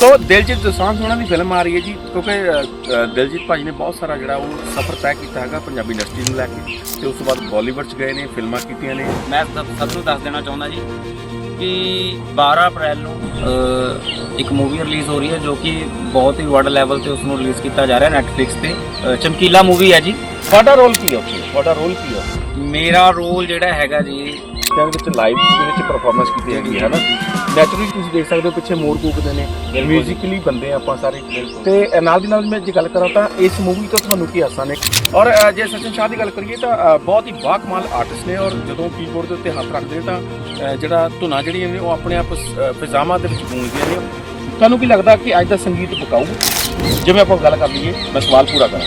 ਸੋ ਦਿਲਜੀਤ ਦੋਸਾਂਝ ਉਹਨਾਂ ਦੀ ਫਿਲਮ ਆ ਰਹੀ ਹੈ ਜੀ ਕਿਉਂਕਿ ਅ, ਅ, ਦਿਲਜੀਤ ਭਾਜੀ ਨੇ ਬਹੁਤ ਸਾਰਾ ਜਿਹੜਾ ਉਹ ਸਫ਼ਰ ਤੈਅ ਕੀਤਾ ਹੈਗਾ ਪੰਜਾਬੀ ਇੰਡਸਟਰੀ ਨੂੰ ਲੈ ਕੇ ਤੇ ਉਸ ਤੋਂ ਬਾਅਦ ਬਾਲੀਵੁੱਡ 'ਚ ਗਏ ਨੇ ਫਿਲਮਾਂ ਕੀਤੀਆਂ ਨੇ। ਮੈਂ ਸਭ ਸਭ ਨੂੰ ਦੱਸ ਦੇਣਾ ਚਾਹੁੰਦਾ ਜੀ ਕਿ 12 ਅਪ੍ਰੈਲ ਨੂੰ ਅ, ਇੱਕ ਮੂਵੀ ਰਿਲੀਜ਼ ਹੋ ਰਹੀ ਹੈ ਜੋ ਕਿ ਬਹੁਤ ਹੀ ਵਰਲਡ ਲੈਵਲ ਤੇ ਉਸ ਨੂੰ ਰਿਲੀਜ਼ ਕੀਤਾ ਜਾ ਰਿਹਾ ਨੈਟਫਲਿਕਸ ਤੇ। ਅ, ਚਮਕੀਲਾ ਮੂਵੀ ਹੈ ਜੀ। ਤੁਹਾਡਾ ਰੋਲ ਕੀ ਹੈ ਉੱਥੇ? ਤੁਹਾਡਾ ਰੋਲ ਕੀ ਹੈ? ਮੇਰਾ ਰੋਲ ਜਿਹੜਾ ਹੈਗਾ ਜੀ ਤੇ ਵਿੱਚ ਲਾਈਵ ਦੇ ਵਿੱਚ ਪਰਫਾਰਮੈਂਸ ਕੀਤੀ ਹੈਗੀ ਹੈ ਨਾ ਨੈਚੁਰਲੀ ਤੁਸੀਂ ਦੇਖ ਸਕਦੇ ਹੋ ਪਿੱਛੇ ਮੋਰ ਕੂਕਦੇ ਨੇ। ਮਿਊਜ਼ਿਕਲੀ ਬੰਦੇ ਆਪਾਂ ਸਾਰੇ। ਤੇ ਨਾਲ ਦੀ ਨਾਲ ਮੈਂ ਜੇ ਗੱਲ ਕਰਾਂ ਤਾਂ ਇਸ ਮੂਵੀ ਤੋਂ ਤੁਹਾਨੂੰ ਕੀ ਆਸਾਂ ਨੇ? ਔਰ ਜੇ ਸਚਿਨ ਸ਼ਾਹ ਦੀ ਗੱਲ ਕਰੀਏ ਤਾਂ ਬਹੁਤ ਹੀ ਬਾਕਮਾਲ ਆਰਟਿਸਟ ਨੇ ਔਰ ਜਦੋਂ ਕੀਬੋਰਡ ਦੇ ਉੱਤੇ ਹੱਥ ਰੱਖਦੇ ਤਾਂ ਜਿਹੜਾ ਧੁਨਾਂ ਜਿਹੜੀਆਂ ਨੇ ਉਹ ਆਪਣੇ ਆਪ ਫਿਜ਼ਾਮਾਂ ਦੇ ਵਿੱਚ ਗੂੰਜਦੀਆਂ ਨੇ। ਤੁਹਾਨੂੰ ਕੀ ਲੱਗਦਾ ਕਿ ਅੱਜ ਦਾ ਸੰਗੀਤ ਪਕਾਊ ਜਿਵੇਂ ਆਪਾਂ ਗੱਲ ਕਰ ਲਈਏ ਮੈਂ ਸਵਾਲ ਪੂਰਾ ਕਰਾਂ।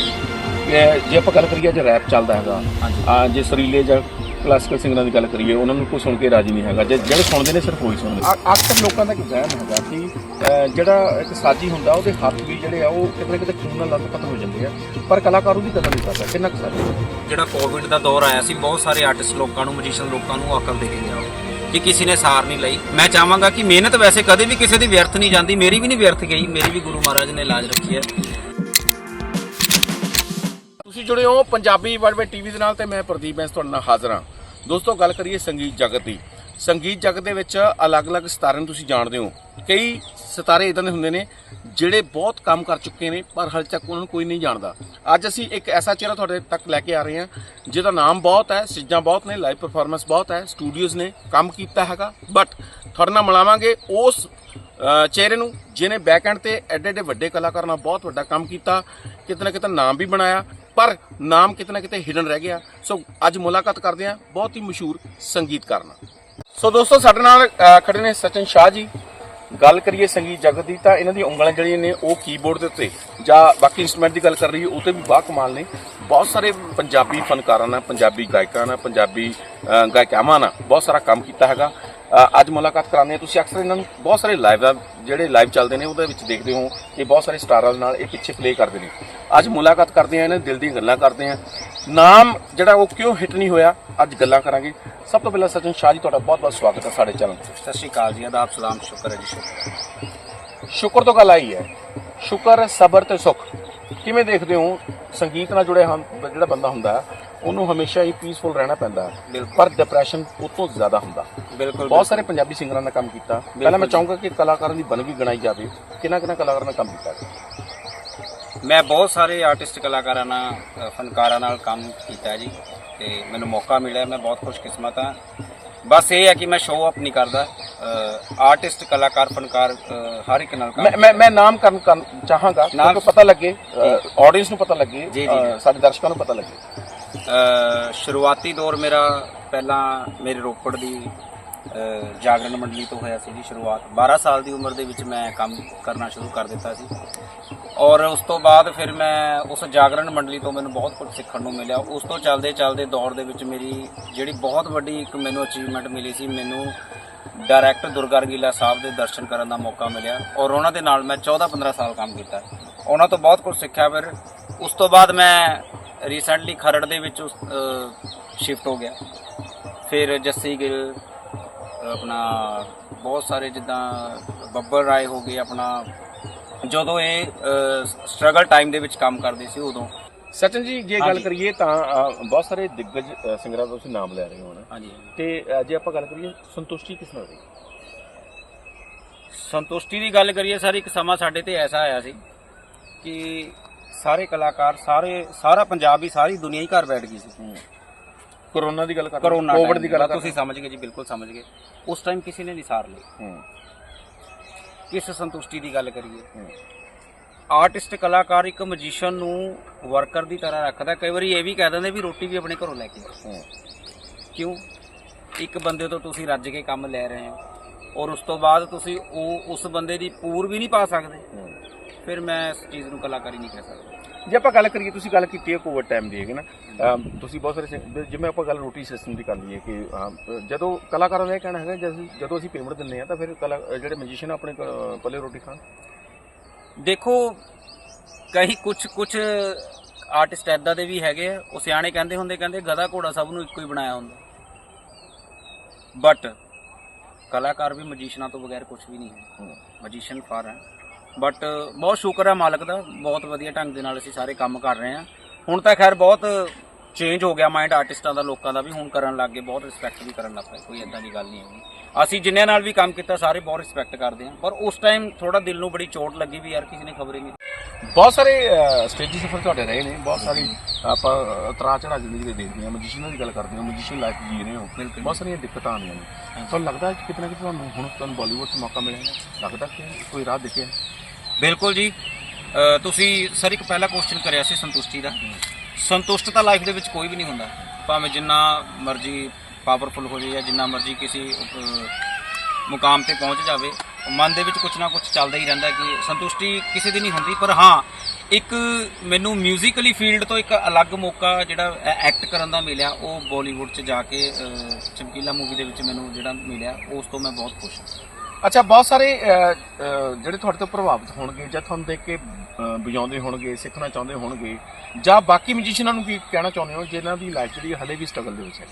ਜੇ ਆਪਾਂ ਗੱਲ ਕਰੀਏ ਜੇ ਰੈਪ ਚੱਲਦਾ ਹੈਗਾ ਜੇ ਸਰੀਲੇ ਜਾਂ ਕਲਾਸਿਕਲ ਸਿੰਗਰਾਂ ਦੀ ਗੱਲ ਕਰੀਏ ਉਹਨਾਂ ਨੂੰ ਕੋਈ ਸੁਣ ਕੇ ਰਾਜੀ ਨਹੀਂ ਹੈਗਾ। ਜੇ ਜਿਹੜੇ ਸੁਣਦੇ ਨੇ ਸਿਰਫ ਉਹੀ ਸੁਣਦੇ ਆ- ਅਕਸਰ ਲੋਕਾਂ ਦਾ ਇੱਕ ਵਹਿਮ ਹੈਗਾ ਕਿ ਜਿਹੜਾ ਇੱਕ ਸਾਜੀ ਹੁੰਦਾ ਉਹਦੇ ਹੱਥ ਵੀ ਜਿਹੜੇ ਆ ਉਹ ਕਿਤੇ ਨਾ ਕਿਤੇ ਖੂਨ ਨਾਲ ਲੱਤ ਹੋ ਜਾਂਦੇ ਆ ਪਰ ਕਲਾਕਾਰ ਉਹਦੀ ਕਦਰ ਨਹੀਂ ਕਰਦਾ ਕਿੰਨਾ ਕੁ? ਜਿਹੜਾ ਕੋਵਿਡ ਦਾ ਦੌਰ ਆਇਆ ਸੀ ਬਹੁਤ ਸਾਰੇ ਆਰਟਿਸਟ ਲੋਕਾਂ ਨੂੰ ਮਜੀਸ਼ੀਅਨ ਲੋਕਾਂ ਨੂੰ ਅਕਲ ਦੇ ਕੇ ਗਿਆ ਉਹ ਕਿ ਕਿਸੇ ਨੇ ਸਾਰ ਨਹੀਂ ਲਈ। ਮੈਂ ਚਾਹਾਂਗਾ ਕਿ ਮਿਹਨਤ ਵੈਸੇ ਕਦੇ ਵੀ ਕਿਸੇ ਦੀ ਵਿਅਰਥ ਨਹੀਂ ਜਾਂਦੀ ਮੇਰੀ ਵੀ ਨਹੀਂ ਵਿਅਰਥ ਗਈ ਮੇਰੀ ਵੀ ਗੁਰੂ ਮਹਾਰਾਜ ਨੇ ਲਾਜ ਰੱਖੀ ਹੈ। ਤੁਸੀਂ ਜੁੜੇ ਹੋ ਪੰਜਾਬੀ ਵਰਲਡ ਟੀਵੀ ਦੇ ਨਾਲ ਤੇ ਮੈਂ ਪ੍ਰਦੀਪ ਬੈਂਸ ਤੁਹਾਡੇ ਨਾਲ ਹਾਜ਼ਰ ਹਾਂ। ਦੋਸਤੋ, ਗੱਲ ਕਰੀਏ ਸੰਗੀਤ ਜਗਤ ਦੀ। ਸੰਗੀਤ ਜਗਤ ਦੇ ਵਿੱਚ ਅਲੱਗ-ਅਲੱਗ ਸਿਤਾਰੇ ਨੂੰ ਤੁਸੀਂ ਜਾਣਦੇ ਹੋ। ਕਈ ਸਿਤਾਰੇ ਇਦਾਂ ਦੇ ਹੁੰਦੇ ਨੇ, ਜਿਹੜੇ ਬਹੁਤ ਕੰਮ ਕਰ ਚੁੱਕੇ ਨੇ, ਪਰ ਹਾਲੇ ਤੱਕ ਉਹਨਾਂ ਨੂੰ ਕੋਈ ਨਹੀਂ ਜਾਣਦਾ। ਅੱਜ ਅਸੀਂ ਇੱਕ ਐਸਾ ਚਿਹਰਾ ਤੁਹਾਡੇ ਤੱਕ ਲੈ ਕੇ ਆ ਰਹੇ ਹਾਂ, ਜਿਹਦਾ ਨਾਮ ਬਹੁਤ ਹੈ, ਸਿੱਜਾਂ ਬਹੁਤ ਨੇ ਲਾਈਵ ਪਰਫਾਰਮੈਂਸ ਬਹੁਤ ਹੈ ਸਟੂਡੀਓਜ਼ ਨੇ ਕੰਮ ਕੀਤਾ ਹੈਗਾ। ਬਟ ਤੁਹਾਡੇ ਨਾਲ ਮਿਲਾਵਾਂਗੇ ਉਸ ਚਿਹਰੇ ਨੂੰ, ਜਿਹਨੇ ਬੈਕਐਂਡ ਤੇ ਐਡੇ ਐਡੇ ਵੱਡੇ ਕਲਾਕਾਰਾਂ ਨਾਲ ਬਹੁਤ ਵੱਡਾ ਕੰਮ ਕੀਤਾ, ਕਿਤੇ ਨਾ ਕਿਤੇ ਨਾਮ ਵੀ ਬਣਾਇਆ ਪਰ ਨਾਮ ਕਿਤੇ ਨਾ ਕਿਤੇ ਹਿਡਨ ਰਹਿ ਗਿਆ। ਸੋ ਅੱਜ ਮੁਲਾਕਾਤ ਕਰਦੇ ਹਾਂ ਬਹੁਤ ਹੀ ਮਸ਼ਹੂਰ ਸੰਗੀਤਕਾਰ ਨਾਲ। ਸੋ ਦੋਸਤੋ ਸਾਡੇ ਨਾਲ ਅ, ਖੜੇ ਨੇ ਸਚਨ ਸ਼ਾਹ ਜੀ। ਗੱਲ ਕਰੀਏ ਸੰਗੀਤ ਜਗਤ ਦੀ ਤਾਂ ਇਹਨਾਂ ਦੀਆਂ ਉਂਗਲਾਂ ਜਿਹੜੀਆਂ ਨੇ ਉਹ ਕੀਬੋਰਡ ਦੇ ਉੱਤੇ ਜਾਂ ਬਾਕੀ ਇਨਸਟਰੂਮੈਂਟ ਦੀ ਗੱਲ ਕਰ ਰਹੀ ਉਹ ਤੇ ਵੀ ਬਾ ਕਮਾਲ ਨੇ। ਬਹੁਤ ਸਾਰੇ ਪੰਜਾਬੀ ਫਨਕਾਰਾਂ ਨਾਲ ਪੰਜਾਬੀ ਗਾਇਕਾਂ ਨਾਲ ਪੰਜਾਬੀ ਗਾਇਕਾਵਾਂ ਨਾਲ ਬਹੁਤ ਸਾਰਾ ਕੰਮ ਕੀਤਾ ਹੈਗਾ। ਅੱਜ ਮੁਲਾਕਾਤ ਕਰਾਉਂਦੇ ਹਾਂ। ਤੁਸੀਂ ਅਕਸਰ ਇਹਨਾਂ ਨੂੰ ਬਹੁਤ ਸਾਰੇ ਲਾਈਵ ਜਿਹੜੇ ਲਾਈਵ ਚੱਲਦੇ ਨੇ ਉਹਦੇ ਵਿੱਚ ਦੇਖਦੇ ਹੋ ਕਿ ਬਹੁਤ ਸਾਰੇ ਸਟਾਰਾਂ ਨਾਲ ਇਹ ਪਿੱਛੇ ਪਲੇ ਕਰਦੇ ਨੇ। ਅੱਜ ਮੁਲਾਕਾਤ ਕਰਦੇ ਆ ਇਹਨਾਂ ਦਿਲ ਦੀਆਂ ਗੱਲਾਂ ਕਰਦੇ ਆ ਨਾਮ ਜਿਹੜਾ ਉਹ ਕਿਉਂ ਹਿੱਟ ਨਹੀਂ ਹੋਇਆ? ਅੱਜ ਗੱਲਾਂ ਕਰਾਂਗੇ। ਸਭ ਤੋਂ ਪਹਿਲਾਂ ਸਚਨ ਸ਼ਾਹ ਜੀ ਤੁਹਾਡਾ ਬਹੁਤ ਬਹੁਤ ਸਵਾਗਤ ਹੈ ਸਾਡੇ ਚੈਨਲ ਤੇ। ਸਤਿ ਸ਼੍ਰੀ ਅਕਾਲ ਜੀ ਆਦਾਬ ਸਲਾਮ ਸ਼ੁਕਰ ਹੈ ਜੀ ਸ਼ੁਕਰ ਸ਼ੁਕਰ ਤੋਂ ਗੱਲ ਆਈ ਹੈ। ਸ਼ੁਕਰ ਸਬਰ ਤੇ ਸੁਖ। ਕਿਵੇਂ ਦੇਖਦੇ ਹੋ? ਸੰਗੀਤ ਨਾਲ ਜੁੜੇ ਜਿਹੜਾ ਬੰਦਾ ਹੁੰਦਾ ਉਹਨੂੰ ਹਮੇਸ਼ਾ ਹੀ ਪੀਸਫੁਲ ਰਹਿਣਾ ਪੈਂਦਾ। ਪਰ ਡਿਪਰੈਸ਼ਨ ਉਹ ਤੋਂ ਜ਼ਿਆਦਾ ਹੁੰਦਾ। ਬਿਲਕੁਲ ਬਹੁਤ ਸਾਰੇ ਪੰਜਾਬੀ ਸਿੰਗਰਾਂ ਨੇ ਕੰਮ ਕੀਤਾ। ਪਹਿਲਾਂ ਮੈਂ ਚਾਹੂੰਗਾ ਕਿ ਕਲਾਕਾਰਾਂ ਦੀ ਬਣ ਵੀ ਗਣਾਈ ਜਾਵੇ। ਕਿੰਨਾ ਕਿੰਨਾ ਕਲਾਕਾਰਾਂ ਨੇ ਕੰਮ ਕੀਤਾ ਮੈਂ ਬਹੁਤ ਸਾਰੇ ਆਰਟਿਸਟ ਕਲਾਕਾਰਾਂ ਨਾਲ ਫਨਕਾਰਾਂ ਨਾਲ ਕੰਮ ਕੀਤਾ ਜੀ। ਤੇ ਮੈਨੂੰ ਮੌਕਾ ਮਿਲਿਆ ਮੈਂ ਬਹੁਤ ਖੁਸ਼ਕਿਸਮਤ ਹਾਂ। ਬਸ ਇਹ ਹੈ ਕਿ ਮੈਂ ਸ਼ੋਅ ਅਪ ਨਹੀਂ ਕਰਦਾ। ਆਰਟਿਸਟ ਕਲਾਕਾਰ ਫਨਕਾਰ ਹਰ ਇੱਕ ਨਾਲ ਕੰਮ ਮੈਂ ਮੈਂ ਨਾਮ ਕਰਨ ਚਾਹਾਂਗਾ ਕਿਉਂਕਿ ਪਤਾ ਲੱਗੇ ਆਡੀਅנס ਨੂੰ ਪਤਾ ਲੱਗੇ ਸਾਡੇ ਦਰਸ਼ਕਾਂ ਨੂੰ ਪਤਾ ਲੱਗੇ। ਸ਼ੁਰੂਆਤੀ ਦੌਰ ਮੇਰਾ ਪਹਿਲਾਂ ਮੇਰੇ ਰੋਪੜ ਦੀ ਜਾਗਰਣ ਮੰਡਲੀ ਤੋਂ ਹੋਇਆ ਸੀ ਜੀ ਸ਼ੁਰੂਆਤ। 12 ਸਾਲ ਦੀ ਉਮਰ ਦੇ ਵਿੱਚ ਮੈਂ ਕੰਮ ਕਰਨਾ ਸ਼ੁਰੂ ਕਰ ਦਿੱਤਾ ਸੀ। ਔਰ ਉਸ ਤੋਂ ਬਾਅਦ ਫਿਰ ਮੈਂ ਉਸ ਜਾਗਰਣ ਮੰਡਲੀ ਤੋਂ ਮੈਨੂੰ ਬਹੁਤ ਕੁਝ ਸਿੱਖਣ ਨੂੰ ਮਿਲਿਆ। ਉਸ ਤੋਂ ਚੱਲਦੇ ਚੱਲਦੇ ਦੌਰ ਦੇ ਵਿੱਚ ਮੇਰੀ ਜਿਹੜੀ ਬਹੁਤ ਵੱਡੀ ਇੱਕ ਮੈਨੂੰ ਅਚੀਵਮੈਂਟ ਮਿਲੀ ਸੀ, ਮੈਨੂੰ ਡਾਇਰੈਕਟਰ ਦੁਰਗਾ ਰੰਗੀਲਾ ਸਾਹਿਬ ਦੇ ਦਰਸ਼ਨ ਕਰਨ ਦਾ ਮੌਕਾ ਮਿਲਿਆ। ਔਰ ਉਹਨਾਂ ਦੇ ਨਾਲ ਮੈਂ 14-15 ਸਾਲ ਕੰਮ ਕੀਤਾ। ਉਹਨਾਂ ਤੋਂ ਬਹੁਤ ਕੁਝ ਸਿੱਖਿਆ ਫਿਰ ਉਸ ਤੋਂ ਬਾਅਦ ਮੈਂ ਰੀਸੈਂਟਲੀ ਖਰੜ ਦੇ ਵਿੱਚ ਸ਼ਿਫਟ ਹੋ ਗਿਆ। ਫਿਰ ਜੱਸੀ ਗਿੱਲ ਆਪਣਾ ਬਹੁਤ ਸਾਰੇ ਜਿੱਦਾਂ ਬੱਬਰ ਰਾਏ ਹੋ ਗਏ ਆਪਣਾ ਜਦੋਂ ਇਹ ਸਟਰਗਲ ਟਾਈਮ ਦੇ ਵਿੱਚ ਕੰਮ ਕਰਦੇ ਸੀ ਉਦੋਂ। ਸਚਨ ਜੀ ਜੇ ਗੱਲ। ਕਰੀਏ ਤਾਂ ਬਹੁਤ ਸਾਰੇ ਦਿੱਗਜ ਸਿੰਗਰਾਂ ਦਾ ਤੁਸੀਂ ਨਾਮ ਲੈ ਰਹੇ ਹੋ ਨਾ ਹਾਂਜੀ। ਤੇ ਜੇ ਆਪਾਂ ਗੱਲ ਕਰੀਏ ਸੰਤੁਸ਼ਟੀ ਕਿਸ ਨਾਲ ਰਹੀ ਸੰਤੁਸ਼ਟੀ ਦੀ ਗੱਲ ਕਰੀਏ ਸਰ ਇੱਕ ਸਮਾਂ ਸਾਡੇ ਤੇ ਐਸਾ ਆਇਆ ਸੀ ਕਿ ਸਾਰੇ ਕਲਾਕਾਰ ਸਾਰੇ ਸਾਰਾ ਪੰਜਾਬ ਹੀ ਸਾਰੀ ਦੁਨੀਆ ਹੀ ਘਰ ਬੈਠ ਗਈ ਸੀ। ਕਰੋਨਾ ਦੀ ਗੱਲ ਕਰ ਕਰੋਨਾ ਕੋਵਿਡ ਦੀ ਗੱਲ ਕਰ ਤੁਸੀਂ ਸਮਝ ਗਏ ਜੀ ਬਿਲਕੁਲ ਸਮਝ ਗਏ। ਉਸ ਟਾਈਮ ਕਿਸੇ ਨੇ ਨਹੀਂ ਸਾਰ ਲਈ ਕਿਸ ਸੰਤੁਸ਼ਟੀ ਦੀ ਗੱਲ ਕਰੀਏ। ਆਰਟਿਸਟ ਕਲਾਕਾਰ ਇੱਕ ਮਜੀਸ਼ੀਅਨ ਨੂੰ ਵਰਕਰ ਦੀ ਤਰ੍ਹਾਂ ਰੱਖਦਾ। ਕਈ ਵਾਰੀ ਇਹ ਵੀ ਕਹਿ ਦਿੰਦੇ ਵੀ ਰੋਟੀ ਵੀ ਆਪਣੇ ਘਰੋਂ ਲੈ ਕੇ ਆਓ। ਕਿਉਂ? ਇੱਕ ਬੰਦੇ ਤੋਂ ਤੁਸੀਂ ਰੱਜ ਕੇ ਕੰਮ ਲੈ ਰਹੇ ਹੋ ਔਰ ਉਸ ਤੋਂ ਬਾਅਦ ਤੁਸੀਂ ਉਹ ਉਸ ਬੰਦੇ ਦੀ ਪੂਰ ਵੀ ਨਹੀਂ ਪਾ ਸਕਦੇ। ਫਿਰ ਮੈਂ ਇਸ ਚੀਜ਼ ਨੂੰ ਕਲਾਕਾਰੀ ਨਹੀਂ ਕਹਿ ਸਕਦਾ। ਜੇ ਆਪਾਂ ਗੱਲ ਕਰੀਏ ਤੁਸੀਂ ਗੱਲ ਕੀਤੀ ਹੈ ਕੋਵਿਡ ਟਾਈਮ ਦੀ ਹੈਗੀ ਨਾ? ਤੁਸੀਂ ਬਹੁਤ ਸਾਰੇ ਸਿੰ- ਜਿਵੇਂ ਆਪਾਂ ਗੱਲ ਰੋਟੀ ਸਿਸਟਮ ਦੀ ਕਰ ਲਈਏ ਕਿ ਅਮ, ਜਦੋਂ ਕਲਾਕਾਰਾਂ ਦਾ ਇਹ ਕਹਿਣਾ ਹੈਗਾ ਜਦੋਂ ਜਦੋਂ ਅਸੀਂ ਪੇਮੈਂਟ ਦਿੰਦੇ ਆ ਤਾਂ ਫਿਰ ਕਲਾ ਜਿਹੜੇ ਮਿਊਜ਼ੀਸ਼ੀਅਨ ਆਪਣੇ ਕ- ਪੱਲੇ ਰੋਟੀ ਖਾਣ? ਦੇਖੋ ਕਈ ਕੁਝ ਕੁਝ ਆਰਟਿਸਟ ਐਦਾਂ ਦੇ ਵੀ ਹੈਗੇ ਆ ਉਹ ਸਿਆਣੇ ਕਹਿੰਦੇ ਹੁੰਦੇ ਕਹਿੰਦੇ ਗਧਾ ਘੋੜਾ ਸਭ ਨੂੰ ਇੱਕੋ ਹੀ ਬਣਾਇਆ ਹੁੰਦਾ। ਬਟ ਕਲਾਕਾਰ ਵੀ ਮਜੀਸ਼ੀਅਨਾਂ ਤੋਂ ਬਗੈਰ ਕੁਝ ਵੀ ਨਹੀਂ ਹੈ। ਹੂੰ। ਮਜੀਸ਼ੀਅਨ ਫਾਰ ਹੈ। ਬਟ ਬਹੁਤ ਸ਼ੁਕਰ ਹੈ ਮਾਲਕ ਦਾ, ਬਹੁਤ ਵਧੀਆ ਢੰਗ ਦੇ ਨਾਲ ਅਸੀਂ ਸਾਰੇ ਕੰਮ ਕਰ ਰਹੇ ਹਾਂ। ਹੁਣ ਤਾਂ ਖੈਰ ਬਹੁਤ ਚੇਂਜ ਹੋ ਗਿਆ ਮਾਈਂਡ ਆਰਟਿਸਟਾਂ ਦਾ, ਲੋਕਾਂ ਦਾ ਵੀ ਹੁਣ ਕਰਨ ਲੱਗ ਗਏ, ਬਹੁਤ ਰਿਸਪੈਕਟ ਵੀ ਕਰਨ ਲੱਗ ਪਏ, ਕੋਈ ਇਦਾਂ ਦੀ ਗੱਲ ਨਹੀਂ ਹੈਗੀ। ਅਸੀਂ ਜਿੰਨਿਆਂ ਨਾਲ ਵੀ ਕੰਮ ਕੀਤਾ ਸਾਰੇ ਬਹੁਤ ਰਿਸਪੈਕਟ ਕਰਦੇ ਹਾਂ। ਪਰ ਉਸ ਟਾਈਮ ਥੋੜਾ ਦਿਲ ਨੂੰ ਬੜੀ ਚੋਟ ਲੱਗੀ ਵੀ ਯਾਰ ਕਿਸੇ ਨੇ ਖਬਰ ਹੀ ਨਹੀਂ ਬਹੁਤ ਸਾਰੇ ਸਟੇਜੀ ਸਫਰ ਤੁਹਾਡੇ ਰਹੇ ਨੇ। ਬਹੁਤ ਸਾਰੀ ਆਪਾਂ ਤਰਾ ਚੜਾ ਜ਼ਿੰਦਗੀ ਦੇ ਦੇਖਦੇ ਹਾਂ ਮਜੀਸ਼ੀਅਨਾਂ ਦੀ ਗੱਲ ਕਰਦੇ ਹਾਂ ਮਜੀਸ਼ੀਅਨ ਲਾਈਫ ਜੀ ਰਹੇ ਹੋ। ਬਹੁਤ ਸਾਰੀਆਂ ਦਿੱਕਤਾਂ ਆਉਂਦੀਆਂ ਨੇ। ਤੁਹਾਨੂੰ ਲੱਗਦਾ ਕਿ ਕਿਤੇ ਨਾ ਕਿਤੇ ਤੁਹਾਨੂੰ ਹੁਣ ਤੁਹਾਨੂੰ ਬਾਲੀਵੁੱਡ 'ਚ ਮੌਕਾ ਮਿਲਿਆ ਹੈ? ਲੱਗਦਾ ਕਿ ਕੋਈ ਰਾਹ ਦਿਖਿਆ ਬਿਲਕੁਲ ਜੀ। ਤੁਸੀਂ ਸਰ ਇੱਕ ਪਹਿਲਾ ਕੁਐਸਚਨ ਕਰਿਆ ਸੀ ਸੰਤੁਸ਼ਟੀ ਦਾ। ਸੰਤੁਸ਼ਟ ਤਾਂ ਲਾਈਫ ਦੇ ਵਿੱਚ ਕੋਈ ਵੀ ਨਹੀਂ ਹੁੰਦਾ। ਭਾਵੇਂ ਜਿੰਨਾ ਮਰਜ਼ੀ ਪਾਵਰਫੁਲ ਹੋ ਜਾਏ ਜਾਂ ਜਿੰਨਾ ਮਰਜ਼ੀ ਕਿਸੇ ਮੁਕਾਮ ਤੇ ਪਹੁੰਚ ਜਾਵੇ ਮਨ ਦੇ ਵਿੱਚ ਕੁਝ ਨਾ ਕੁਝ ਚੱਲਦਾ ਹੀ ਰਹਿੰਦਾ ਕਿ ਸੰਤੁਸ਼ਟੀ ਕਿਸੇ ਦੀ ਨਹੀਂ ਹੁੰਦੀ ਪਰ ਹਾਂ ਇੱਕ ਮੈਨੂੰ ਮਿਊਜ਼ੀਕਲੀ ਫੀਲਡ ਤੋਂ ਇੱਕ ਅਲੱਗ ਮੌਕਾ ਜਿਹੜਾ ਐਕਟ ਕਰਨ ਦਾ ਮਿਲਿਆ ਉਹ ਬਾਲੀਵੁੱਡ 'ਚ ਜਾ ਕੇ ਚਮਕੀਲਾ ਮੂਵੀ ਦੇ ਵਿੱਚ ਮੈਨੂੰ ਜਿਹੜਾ ਮਿਲਿਆ ਉਸ ਤੋਂ ਮੈਂ ਬਹੁਤ ਖੁਸ਼ ਹਾਂ। ਅੱਛਾ ਬਹੁਤ ਸਾਰੇ ਜਿਹੜੇ ਤੁਹਾਡੇ ਤੋਂ ਪ੍ਰਭਾਵਿਤ ਹੋਣਗੇ ਜਾਂ ਤੁਹਾਨੂੰ ਦੇਖ ਕੇ ਅਹ, ਵਜਾਉਂਦੇ ਹੋਣਗੇ ਸਿੱਖਣਾ ਚਾਹੁੰਦੇ ਹੋਣਗੇ ਜਾਂ ਬਾਕੀ ਮਿਊਜ਼ੀਸ਼ੀਅਨਾਂ ਨੂੰ ਕੀ ਕਹਿਣਾ ਚਾਹੁੰਦੇ ਹੋ ਜਿਨ੍ਹਾਂ ਦੀ ਲਾਈਫ ਜਿਹੜੀ ਹਲੇ ਵੀ ਸਟਰਗਲ ਦੇ ਵਿੱਚ ਹੈ?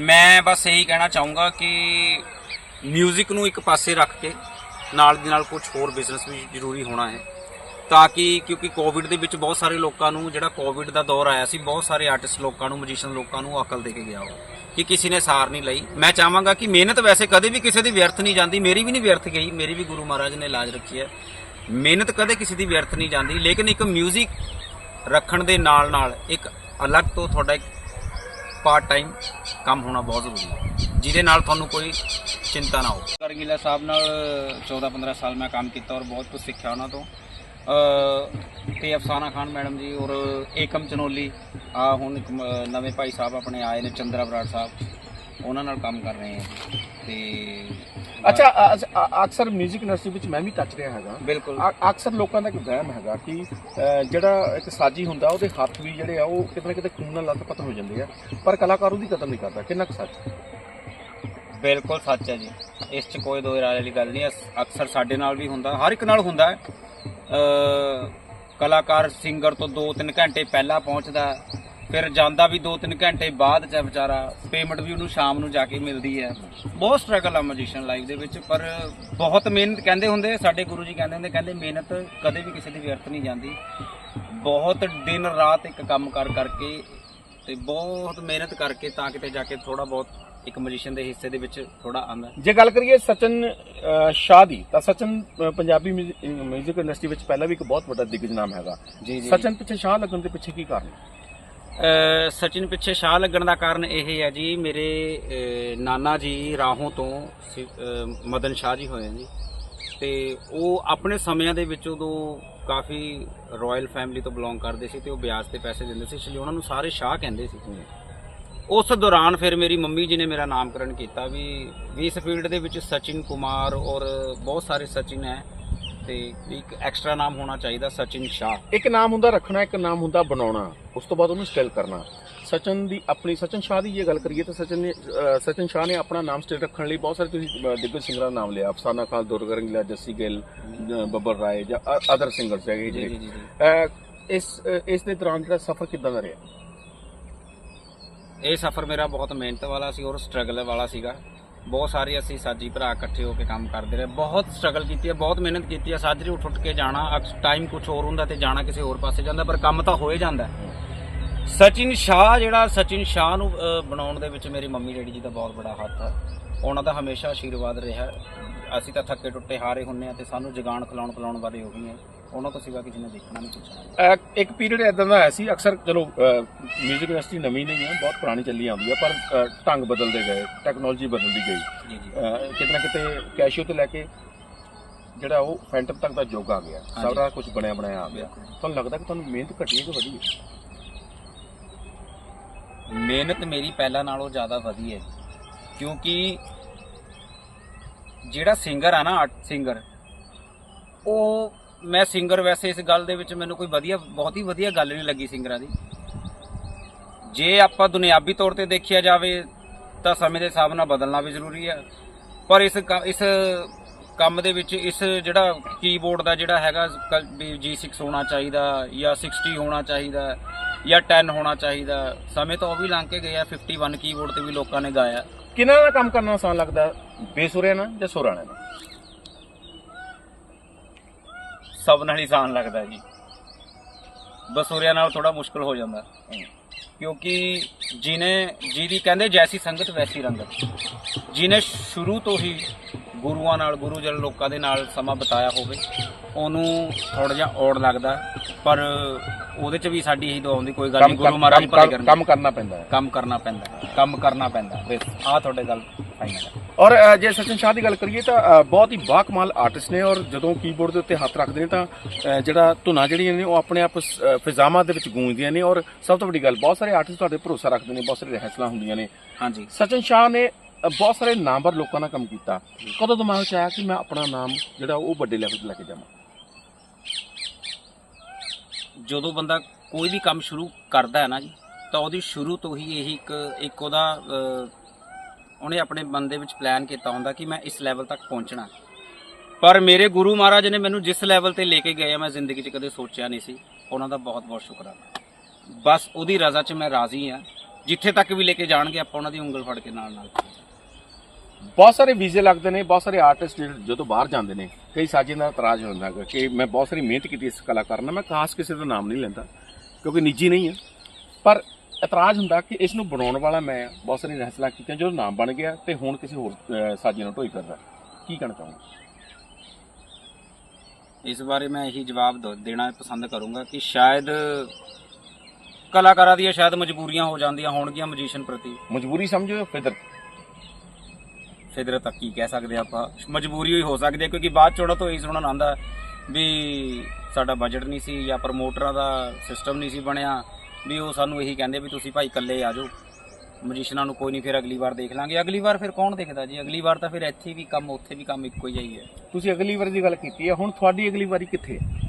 ਮੈਂ ਬਸ ਇਹੀ ਕਹਿਣਾ ਚਾਹੂੰਗਾ ਕਿ 뮤직 ਨੂੰ ਇੱਕ ਪਾਸੇ ਰੱਖ ਕੇ ਨਾਲ ਦੀ ਨਾਲ ਕੁਝ ਹੋਰ ਬਿਜ਼ਨਸ ਵੀ ਜ਼ਰੂਰੀ ਹੋਣਾ ਹੈ ਤਾਂ ਕਿ ਕਿਉਂਕਿ ਕੋਵਿਡ ਦੇ ਵਿੱਚ ਬਹੁਤ ਸਾਰੇ ਲੋਕਾਂ ਨੂੰ ਜਿਹੜਾ ਕੋਵਿਡ ਦਾ ਦੌਰ ਆਇਆ ਸੀ ਬਹੁਤ ਸਾਰੇ ਆਰਟਿਸਟ ਲੋਕਾਂ ਨੂੰ ਮਜੀਸ਼ੀਅਨ ਲੋਕਾਂ ਨੂੰ ਅਕਲ ਦੇ ਕੇ ਗਿਆ ਉਹ ਕਿ ਕਿਸੇ ਨੇ ਸਾਰ ਨਹੀਂ ਲਈ ਮੈਂ ਚਾਹਾਂਗਾ ਕਿ ਮਿਹਨਤ ਵੈਸੇ ਕਦੇ ਵੀ ਕਿਸੇ ਦੀ ਵਿਅਰਥ ਨਹੀਂ ਜਾਂਦੀ ਮੇਰੀ ਵੀ ਨਹੀਂ ਵਿਅਰਥ ਗਈ ਮੇਰੀ ਵੀ ਗੁਰੂ ਮਹਾਰਾਜ ਨੇ ਲਾਜ ਰੱਖੀ ਹੈ ਮਿਹਨਤ ਕਦੇ ਕਿਸੇ ਦੀ ਵਿਅਰਥ ਨਹੀਂ ਜਾਂਦੀ ਲੇਕਿਨ ਇੱਕ 뮤직 ਰੱਖਣ ਦੇ ਨਾਲ ਨਾਲ ਇੱਕ ਅਲੱਗ ਤੋਂ ਤੁਹਾਡਾ ਇੱਕ ਪਾਰਟ ਟਾਈਮ ਕੰਮ ਹੋਣਾ ਬਹੁਤ ਜ਼ਰੂਰੀ ਹੈ ਜਿਹਦੇ ਨਾਲ ਤੁਹਾਨੂੰ ਕੋਈ ਚਿੰਤਾ ਨਾ ਹੋ ਕਰਗਿਲਾ ਸਾਹਿਬ ਨਾਲ 14-15 ਸਾਲ ਮੈਂ ਕੰਮ ਕੀਤਾ ਔਰ ਬਹੁਤ ਕੁਝ ਸਿੱਖਿਆ ਉਹਨਾਂ ਤੋਂ। ਅ, ਤੇ ਅਫਸਾਨਾ ਖਾਨ ਮੈਡਮ ਜੀ ਔਰ ਏਕਮ ਚਨੋਲੀ ਆ ਹੁਣ ਇੱਕ ਨਵੇਂ ਭਾਈ ਸਾਹਿਬ ਆਪਣੇ ਆਏ ਨੇ ਚੰਦਰਾ ਬਰਾੜ ਸਾਹਿਬ। ਉਹਨਾਂ ਨਾਲ ਕੰਮ ਕਰ ਰਹੇ ਹਾਂ ਤੇ ਅੱਛਾ ਅ- ਅ- ਅਕਸਰ 뮤직 ਇੰਡਸਟਰੀ ਵਿੱਚ ਮੈਂ ਵੀ ਟੱਚ ਰਿਹਾ ਹੈਗਾ। ਬਿਲਕੁਲ। ਅ- ਅਕਸਰ ਲੋਕਾਂ ਦਾ ਇੱਕ ਵਹਿਮ ਹੈਗਾ ਕਿ ਅ, ਜਿਹੜਾ ਇੱਕ ਸਾਜੀ ਹੁੰਦਾ ਉਹਦੇ ਹੱਥ ਵੀ ਜਿਹੜੇ ਆ ਉਹ ਕਿਤੇ ਨਾ ਕਿਤੇ ਖੂਨ ਨਾਲ ਲੱਤ-ਪੱਤ ਹੋ ਜਾਂਦੇ ਆ ਪਰ ਕਲਾਕਾਰ ਉਹਦੀ ਕਦਰ ਨਹੀਂ ਕਰਦਾ। ਕਿੰਨਾ ਕੁ ਸੱਚ ਬਿਲਕੁਲ ਸੱਚ ਹੈ ਜੀ। ਇਸ 'ਚ ਕੋਈ ਦੋ ਰਾਏ ਵਾਲੀ ਗੱਲ ਨਹੀਂ ਅਕਸਰ ਸਾਡੇ ਨਾਲ ਵੀ ਹੁੰਦਾ ਹਰ ਇੱਕ ਨਾਲ ਹੁੰਦਾ ਹੈ। ਅ ਕਲਾਕਾਰ ਸਿੰਗਰ ਤੋਂ 2-3 ਘੰਟੇ ਪਹਿਲਾਂ ਪਹੁੰਚਦਾ ਹੈ, ਫਿਰ ਜਾਂਦਾ ਵੀ 2-3 ਘੰਟੇ ਬਾਅਦ ਚ ਵਿਚਾਰਾ ਪੇਮੈਂਟ ਵੀ ਉਹਨੂੰ ਸ਼ਾਮ ਨੂੰ ਜਾ ਕੇ ਮਿਲਦੀ ਹੈ। ਬਹੁਤ ਸਟਰਗਲ ਆ ਮਜੀਸ਼ੀਅਨ ਲਾਈਫ ਦੇ ਵਿੱਚ ਪਰ ਬਹੁਤ ਮਿਹਨਤ ਕਹਿੰਦੇ ਹੁੰਦੇ ਸਾਡੇ ਗੁਰੂ ਜੀ ਕਹਿੰਦੇ ਹੁੰਦੇ ਕਹਿੰਦੇ ਮਿਹਨਤ ਕਦੇ ਵੀ ਕਿਸੇ ਦੀ ਵਿਅਰਥ ਨਹੀਂ ਜਾਂਦੀ। ਬਹੁਤ ਦਿਨ ਰਾਤ ਇੱਕ ਕੰਮ ਕਰ ਕਰਕੇ ਤੇ ਬਹੁਤ ਮਿਹਨਤ ਕਰਕੇ ਤਾਂ ਕਿਤੇ ਜਾ ਕੇ ਥੋੜਾ ਬਹੁਤ ਇੱਕ ਮਜੀਸ਼ੀਅਨ ਦੇ ਹਿੱਸੇ ਦੇ ਵਿੱਚ ਥੋੜਾ ਆਉਂਦਾ ਜੇ ਗੱਲ ਕਰੀਏ ਸਚਨ ਸ਼ਾਹ ਦੀ ਤਾਂ ਸਚਨ ਪੰਜਾਬੀ 뮤직 ਇੰਡਸਟਰੀ ਵਿੱਚ ਪਹਿਲਾਂ ਵੀ ਇੱਕ ਬਹੁਤ ਵੱਡਾ ਦਿੱਗਜ ਨਾਮ ਹੈਗਾ। ਜੀ। ਸਚਨ ਪਿੱਛੇ ਸ਼ਾਹ ਲੱਗਣ ਦੇ ਪਿੱਛੇ ਕੀ ਕਾਰਨ? ਸਚਿਨ ਪਿੱਛੇ ਸ਼ਾਹ ਲੱਗਣ ਦਾ ਕਾਰਨ ਇਹ ਹੈ ਜੀ, ਮੇਰੇ ਨਾਨਾ ਜੀ ਰਾਹੋਂ ਤੋਂ ਸੀ- ਮਦਨ ਸ਼ਾਹ ਜੀ ਹੋਏ ਜੀ। ਤੇ ਉਹ ਆਪਣੇ ਸਮਿਆਂ ਦੇ ਵਿੱਚ ਉਦੋਂ ਕਾਫੀ ਰਾਇਲ ਫੈਮਿਲੀ ਤੋਂ ਬਿਲੋਂਗ ਕਰਦੇ ਸੀ ਤੇ ਉਹ ਵਿਆਜ ਤੇ ਪੈਸੇ ਦਿੰਦੇ ਸੀ, ਇਸ ਲਈ ਉਹਨਾਂ ਨੂੰ ਸਾਰੇ ਸ਼ਾਹ ਕਹਿੰਦੇ ਸੀ। ਉਸ ਦੌਰਾਨ ਫਿਰ ਮੇਰੀ ਮੰਮੀ ਜੀ ਨੇ ਮੇਰਾ ਨਾਮਕਰਨ ਕੀਤਾ ਵੀ ਇਸ ਫੀਲਡ ਦੇ ਵਿੱਚ ਸਚਿਨ ਕੁਮਾਰ ਔਰ ਬਹੁਤ ਸਾਰੇ ਸਚਿਨ ਹੈ। ਤੇ ਇੱਕ ਐਕਸਟਰਾ ਨਾਮ ਹੋਣਾ ਚਾਹੀਦਾ ਸਚਿਨ ਸ਼ਾਹ। ਇੱਕ ਨਾਮ ਹੁੰਦਾ ਰੱਖਣਾ ਇੱਕ ਨਾਮ ਹੁੰਦਾ ਬਣਾਉਣਾ। ਉਸ ਤੋਂ ਬਾਅਦ ਉਹਨੂੰ ਸਟਿਲ ਕਰਨਾ। ਸਚਨ ਦੀ ਆਪਣੀ ਸਚਨ ਸ਼ਾਹ ਦੀ ਜੇ ਗੱਲ ਕਰੀਏ ਤਾਂ ਸਚਨ ਨੇ ਸਚਨ ਸ਼ਾਹ ਨੇ ਆਪਣਾ ਨਾਮ ਸਟਿਲ ਰੱਖਣ ਲਈ ਬਹੁਤ ਸਾਰੇ ਤੁਸੀਂ ਦਿੱਗਜ ਸਿੰਗਰਾਂ ਦਾ ਨਾਮ ਲਿਆ। ਅਫਸਾਨਾ ਖਾਨ ਦੁਰਗਰੰਗਲਾ ਜੱਸੀ ਗਿੱਲ ਬੱਬਰ ਰਾਏ ਜਾਂ ਅਦਰ ਸਿੰਗਰਸ ਹੈਗੇ ਜਿਹੜੇ। ਇਸ ਇਸ ਦੇ ਦੌਰਾਨ ਜਿਹੜਾ ਸਫ਼ਰ ਕਿੱਦਾਂ ਦਾ ਰਿਹਾ? ਇਹ ਸਫ਼ਰ ਮੇਰਾ ਬਹੁਤ ਮਿਹਨਤ ਵਾਲਾ ਸੀ ਔਰ ਸਟਰਗਲ ਵਾਲਾ ਸੀਗਾ। ਬਹੁਤ ਸਾਰੇ ਅਸੀਂ ਸਾਜੀ ਭਰਾ ਇਕੱਠੇ ਹੋ ਕੇ ਕੰਮ ਕਰਦੇ ਰਹੇ। ਬਹੁਤ ਸਟਰਗਲ ਕੀਤੀ ਹੈ, ਬਹੁਤ ਮਿਹਨਤ ਕੀਤੀ ਹੈ। ਸਾਜਰੀ ਉੱਠ ਉੱਠ ਕੇ ਜਾਣਾ ਟਾਈਮ ਕੁਝ ਹੋਰ ਹੁੰਦਾ ਤੇ ਜਾਣਾ ਕਿਸੇ ਹੋਰ ਪਾਸੇ ਜਾਂਦਾ, ਪਰ ਕੰਮ ਤਾਂ ਹੋਏ ਜਾਂਦਾ ਸਚਿਨ ਸ਼ਾਹ ਜਿਹੜਾ ਸਚਿਨ ਸ਼ਾਹ ਨੂੰ ਬਣਾਉਣ ਦੇ ਵਿੱਚ ਮੇਰੀ ਮੰਮੀ ਡੈਡੀ ਜੀ ਦਾ ਬਹੁਤ ਬੜਾ ਹੱਥ ਹੈ। ਉਹਨਾਂ ਦਾ ਹਮੇਸ਼ਾ ਆਸ਼ੀਰਵਾਦ ਰਿਹਾ ਅਸੀਂ ਤਾਂ ਥੱਕੇ ਟੁੱਟੇ ਹਾਰੇ ਹੁੰਨੇ ਆ ਤੇ ਸਾਨੂੰ ਜਗਾਣ ਖਿਲਾਉਣ ਪਿਲਾਉਣ ਵਾਲੇ ਉਹੀ ਹੈ। ਉਹਨਾਂ ਤੋਂ ਸਿਵਾ ਕਿਸੇ ਨੇ ਦੇਖਣਾ ਨਹੀਂ ਪੁੱਛਣਾ। ਇੱਕ ਪੀਰੀਅਡ ਇਦਾਂ ਦਾ ਆਇਆ ਸੀ ਅਕਸਰ ਚਲੋ 뮤직 ਇੰਡਸਟਰੀ ਨਵੀਂ ਨਹੀਂ ਹੈ ਬਹੁਤ ਪੁਰਾਣੀ ਚੱਲੀ ਆਉਂਦੀ ਹੈ ਪਰ ਢੰਗ ਬਦਲਦੇ ਗਏ ਟੈਕਨੋਲੋਜੀ ਬਦਲਦੀ ਗਈ। ਜੀ ਜੀ। ਅਹ ਕਿਤੇ ਨਾ ਕਿਤੇ ਕੈਸ਼ੀਓ ਤੋਂ ਲੈ ਕੇ ਜਿਹੜਾ ਉਹ ਫੈਂਟਮ ਤੱਕ ਦਾ ਯੁੱਗ ਆ ਗਿਆ ਹਾਂਜੀ। ਸਾਰਾ ਕੁਝ ਬਣਿਆ ਬਣਾਇਆ ਆ ਗਿਆ। ਤੁਹਾਨੂੰ ਲੱਗਦਾ ਕਿ ਤੁਹਾਨੂੰ ਮਿਹਨਤ ਘਟੀ ਹੈ ਕਿ ਵਧੀ ਹੈ? ਮਿਹਨਤ ਮੇਰੀ ਪਹਿਲਾਂ ਨਾਲੋਂ ਜ਼ਿਆਦਾ ਵਧੀ ਹੈ ਕਿਉਂਕਿ ਜਿਹੜਾ ਸਿੰਗਰ ਆ ਨਾ ਸਿੰਗਰ ਉਹ ਮੈਂ ਸਿੰਗਰ ਵੈਸੇ ਇਸ ਗੱਲ ਦੇ ਵਿੱਚ ਮੈਨੂੰ ਕੋਈ ਵਧੀਆ, ਬਹੁਤ ਹੀ ਵਧੀਆ ਗੱਲ ਨਹੀਂ ਲੱਗੀ ਸਿੰਗਰਾਂ ਦੀ। ਜੇ ਆਪਾਂ ਦੁਨਿਆਵੀ ਤੌਰ ਤੇ ਦੇਖਿਆ ਜਾਵੇ, ਤਾਂ ਸਮੇਂ ਦੇ ਹਿਸਾਬ ਨਾਲ ਬਦਲਣਾ ਵੀ ਜ਼ਰੂਰੀ ਹੈ ਪਰ ਇਸ ਕ- ਇਸ ਕੰਮ ਦੇ ਵਿੱਚ ਇਸ ਜਿਹੜਾ ਕੀਬੋਰਡ ਦਾ ਜਿਹੜਾ ਹੈਗਾ ਕ- ਵੀ G6 ਹੋਣਾ ਚਾਹੀਦਾ ਜਾਂ 60 ਹੋਣਾ ਚਾਹੀਦਾ ਜਾਂ 10 ਹੋਣਾ ਚਾਹੀਦਾ, ਸਮੇਂ ਤੋਂ ਉਹ ਵੀ ਲੰਘ ਕੇ ਗਿਆ ਆ 51 ਕੀਬੋਰਡ ਤੇ ਵੀ ਲੋਕਾਂ ਨੇ ਗਾਇਆ। ਕਿਹਨਾਂ ਦਾ ਕੰਮ ਕਰਨਾ ਆਸਾਨ ਲੱਗਦਾ? ਬੇਸੁਰਿਆਂ ਨਾਲ ਜਾਂ ਸੁਰਾਂ ਨਾਲ? ਸਭ ਨਾਲ ਹੀ ਆਸਾਨ ਲੱਗਦਾ ਜੀ। ਬਸੁਰਿਆਂ ਨਾਲ ਥੋੜਾ ਮੁਸ਼ਕਲ ਹੋ ਜਾਂਦਾ। ਕਿਉਂਕਿ ਜਿਨੇ ਜਿਹਦੀ ਕਹਿੰਦੇ ਜੈਸੀ ਸੰਗਤ, ਵੈਸੀ ਰੰਗਤ। ਜਿਨੇ ਸ਼ੁਰੂ ਤੋਂ ਹੀ ਗੁਰੂਆਂ ਨਾਲ ਗੁਰੂ ਜਨ ਲੋਕਾਂ ਦੇ ਨਾਲ ਸਮਾਂ ਬਿਤਾਇਆ ਹੋਵੇ ਉਹਨੂੰ ਥੋੜਾ ਜਿਹਾ ਔੜ ਲੱਗਦਾ ਪਰ ਉਹਦੇ ਚ ਵੀ ਸਾਡੀ ਇਹੀ ਦੁਆ ਹੁੰਦੀ ਕੋਈ ਗੱਲ ਨਹੀਂ ਗੁਰੂ ਮਹਾਰਾਜ ਭਲੇ ਕੰਮ ਕਰਨ ਕੰਮ ਕਰਨਾ ਪੈਂਦਾ ਹੈ। ਕੰਮ ਕਰਨਾ ਪੈਂਦਾ ਕੰਮ ਕਰਨਾ ਪੈਂਦਾ ਬਸ ਆਹ ਤੁਹਾਡੇ ਗੱਲ ਫਾਈਨਲ ਹੈ। ਔਰ ਜੇ ਸਚਿਨ ਸ਼ਾਹ ਦੀ ਗੱਲ ਕਰੀਏ ਤਾਂ ਬਹੁਤ ਹੀ ਬਾਕਮਾਲ ਆਰਟਿਸਟ ਨੇ ਔਰ ਜਦੋਂ ਕੀਬੋਰਡ ਦੇ ਉੱਤੇ ਹੱਥ ਰੱਖਦੇ ਨੇ ਤਾਂ ਜਿਹੜਾ ਧੁਨਾਂ ਜਿਹੜੀਆਂ ਨੇ ਉਹ ਆਪਣੇ ਆਪ ਫਿਜ਼ਾਮਾਂ ਦੇ ਵਿੱਚ ਗੂੰਜਦੀਆਂ ਨੇ ਔਰ ਸਭ ਤੋਂ ਵੱਡੀ ਗੱਲ ਬਹੁਤ ਸਾਰੇ ਆਰਟਿਸਟ ਤੁਹਾਡੇ ਭਰੋਸਾ ਰੱਖਦੇ ਨੇ ਬਹੁਤ ਸਾਰੇ ਰਹਿਸਲਾਂ ਹੁੰਦੀਆਂ ਨੇ। ਹਾਂਜੀ। ਸਚਿਨ ਸ਼ਾਹ ਨੇ ਬਹੁਤ ਸਾਰੇ ਨਾਮਵਰ ਲੋਕਾਂ ਨਾਲ ਕੰਮ ਕੀਤਾ। ਕਦੋਂ ਦਿਮਾਗ 'ਚ ਆਇਆ ਕਿ ਮੈਂ ਆਪਣਾ ਨਾਮ ਜਿਹੜਾ ਉਹ ਵੱਡੇ ਲੈਵਲ ਤੇ ਲੈ ਕੇ ਜਾਵਾਂ? ਜਦੋਂ ਬੰਦਾ ਕੋਈ ਵੀ ਕੰਮ ਸ਼ੁਰੂ ਕਰਦਾ ਹੈ ਨਾ ਜੀ ਤਾਂ ਉਹਦੀ ਸ਼ੁਰੂ ਤੋਂ ਹੀ ਇਹੀ ਇੱਕ ਇੱਕ ਉਹਦਾ ਅਹ, ਉਹਨੇ ਆਪਣੇ ਮਨ ਦੇ ਵਿੱਚ ਪਲਾਨ ਕੀਤਾ ਹੁੰਦਾ ਕਿ ਮੈਂ ਇਸ ਲੈਵਲ ਤੱਕ ਪਹੁੰਚਣਾ। ਪਰ ਮੇਰੇ ਗੁਰੂ ਮਹਾਰਾਜ ਨੇ ਮੈਨੂੰ ਜਿਸ ਲੈਵਲ ਤੇ ਲੈ ਕੇ ਗਏ ਆ ਮੈਂ ਜ਼ਿੰਦਗੀ 'ਚ ਕਦੇ ਸੋਚਿਆ ਨਹੀਂ ਸੀ। ਉਹਨਾਂ ਦਾ ਬਹੁਤ ਬਹੁਤ ਸ਼ੁਕਰਾਨਾ ਬਸ ਉਹਦੀ ਰਜ਼ਾ 'ਚ ਮੈਂ ਰਾਜ਼ੀ ਆ। ਜਿੱਥੇ ਤੱਕ ਵੀ ਲੈ ਕੇ ਜਾਣਗੇ ਆਪਾਂ ਉਹਨਾਂ ਦੀ ਉਂਗਲ ਫੜ ਕੇ ਨਾਲ ਨਾਲ ਚੱਲਾਂਗੇ। ਬਹੁਤ ਸਾਰੇ ਵੀਜ਼ੇ ਲੱਗਦੇ ਨੇ ਬਹੁਤ ਸਾਰੇ ਆਰਟਿਸਟ ਜਦੋਂ ਬਾਹਰ ਜਾਂਦੇ ਨੇ ਕਈ ਸਾਜੇ ਦਾ ਇਤਰਾਜ਼ ਹੁੰਦਾ ਹੈਗਾ ਕਿ ਮੈਂ ਬਹੁਤ ਸਾਰੀ ਮਿਹਨਤ ਕੀਤੀ ਇਸ ਕਲਾਕਾਰ ਨਾਲ ਮੈਂ ਖਾਸ ਕਿਸੇ ਦਾ ਨਾਮ ਨਹੀਂ ਲੈਂਦਾ ਕਿਉਂਕਿ ਨਿੱਜੀ ਨਹੀਂ ਹੈ ਪਰ ਇਤਰਾਜ਼ ਹੁੰਦਾ ਕਿ ਇਸ ਨੂੰ ਬਣਾਉਣ ਵਾਲਾ ਮੈਂ ਹਾਂ। ਬਹੁਤ ਸਾਰੀ ਰਹਿਸਲਾਂ ਕੀਤੀਆਂ ਜਦੋਂ ਨਾਮ ਬਣ ਗਿਆ ਤੇ ਹੁਣ ਕਿਸੇ ਹੋਰ ਸਾਜੇ ਨੂੰ ਢੋਈ ਕਰਦਾ ਕੀ ਕਹਿਣਾ ਚਾਹੁੰਦਾ ਇਸ ਬਾਰੇ ਮੈਂ ਇਹੀ ਜਵਾਬ ਦੇਣਾ ਪਸੰਦ ਕਰੂੰਗਾ ਕਿ ਸ਼ਾਇਦ ਕਲਾਕਾਰਾਂ ਦੀਆਂ ਸ਼ਾਇਦ ਮਜਬੂਰੀਆਂ ਹੋ ਜਾਂਦੀਆਂ ਹੋਣਗੀਆਂ ਮਜੀਸ਼ੀਅਨ ਪ੍ਰਤੀ। ਮਜਬੂਰੀ ਸਮਝੋ ਫਿਦਰ ਫਿਦਰਤ ਕੀ ਕਹਿ ਸਕਦੇ ਆਪਾਂ। ਮਜਬੂਰੀ ਹੋਈ ਹੋ ਸਕਦੀ ਹੈ ਕਿਉਂਕਿ ਬਾਅਦ ਚੋੜਾ ਤੋਂ ਇਹੀ ਸੁਣਨ ਆਉਂਦਾ ਵੀ ਸਾਡਾ ਬਜਟ ਨਹੀਂ ਸੀ ਜਾਂ ਪ੍ਰਮੋਟਰਾਂ ਦਾ ਸਿਸਟਮ ਨਹੀਂ ਸੀ ਬਣਿਆ ਵੀ ਉਹ ਸਾਨੂੰ ਇਹੀ ਕਹਿੰਦੇ ਵੀ ਤੁਸੀਂ ਭਾਈ ਇਕੱਲੇ ਆ ਜਾਓ। ਮਜੀਸ਼ਨਾਂ ਨੂੰ ਕੋਈ ਨਹੀਂ ਫਿਰ ਅਗਲੀ ਵਾਰ ਦੇਖ ਲਾਂਗੇ। ਅਗਲੀ ਵਾਰ ਫਿਰ ਕੌਣ ਦੇਖਦਾ ਜੀ? ਅਗਲੀ ਵਾਰ ਤਾਂ ਫਿਰ ਇੱਥੇ ਵੀ ਕੰਮ ਉੱਥੇ ਵੀ ਕੰਮ ਇੱਕੋ ਜਿਹਾ ਹੀ ਹੈ। ਤੁਸੀਂ ਅਗਲੀ ਵਾਰੀ ਦੀ ਗੱਲ ਕੀਤੀ ਹੈ ਹੁਣ ਤੁਹਾਡੀ ਅਗਲੀ ਵਾਰੀ ਕਿੱਥੇ ਹੈ?